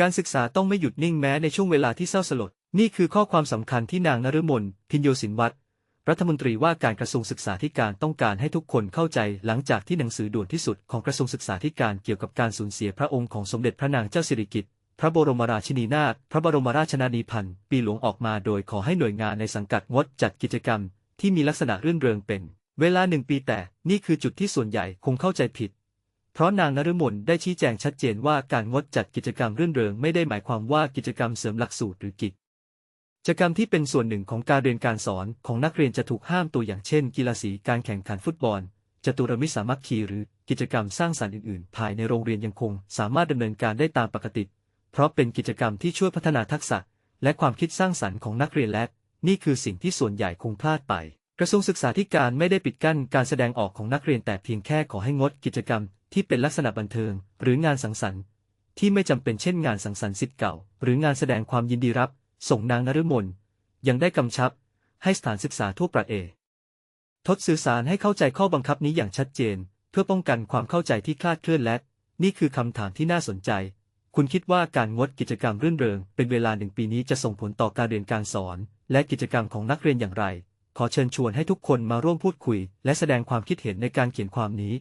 การศึกษาต้องไม่หยุดนิ่งแม้ในช่วงเวลาที่เศร้าสลด นี่คือข้อความสำคัญที่นางนฤมล พินโยสินวัตรรัฐมนตรีว่าการกระทรวงศึกษาธิการต้องการให้ทุกคนเข้าใจหลังจากที่หนังสือด่วนที่สุดของกระทรวงศึกษาธิการเกี่ยวกับการสูญเสียพระองค์ของสมเด็จพระนางเจ้าสิริกิติ์พระบรมราชินีนาถพระบรมราชนานีพันปีหลวงออกมาโดยขอให้หน่วยงานในสังกัดงดจัดกิจกรรม ที่มีลักษณะรื่นเริงเป็น เวลาหนึ่งปีแต่นี่คือจุดที่ส่วนใหญ่คงเข้าใจผิด เพราะนางนฤมลได้ชี้แจงชัดเจนว่าการงดจัดกิจกรรมรื่นเริงไม่ได้หมายความว่ากิจกรรมเสริมหลักสูตรหรือกิจกิจกรรมที่เป็นส่วนหนึ่งของการเรียนการสอนของนักเรียนจะถูกห้ามตัวอย่างเช่น กีฬาสีการแข่งขันฟุตบอลจตุรมิสามัคคีหรือกิจกรรมสร้างสรรค์อื่นๆ ภายในโรงเรียนยังคงสามารถดำเนินการได้ตามปกติ เพราะเป็นกิจกรรมที่ช่วยพัฒนาทักษะ และความคิดสร้างสรรค์ของนักเรียนและนี่คือสิ่งที่ส่วนใหญ่คงพลาดไป กระทรวงศึกษาธิการไม่ได้ปิดกั้นการแสดงออกของนักเรียนแต่เพียงแค่ขอให้งดกิจกรรม ที่เป็นลักษณะบันเทิง หรืองานสังสรรค์ ที่ไม่จำเป็นเช่นงานสังสรรค์สิทธิ์เก่า หรืองานแสดงความยินดีรับ ส่งนางนฤมลยังได้กำชับ ให้สถานศึกษาทั่วประเทศทดสื่อสารให้เข้าใจข้อบังคับนี้อย่างชัดเจน เพื่อป้องกันความเข้าใจที่คลาดเคลื่อนและ นี่คือคำถามที่น่าสนใจ คุณคิดว่าการงดกิจกรรมรื่นเริง เป็นเวลาหนึ่งปีนี้จะส่งผลต่อการเรียนการสอน และกิจกรรมของนักเรียนอย่างไร ขอเชิญชวนให้ทุกคนมาร่วมพูดคุย และแสดงความคิดเห็นในการเขียนความนี้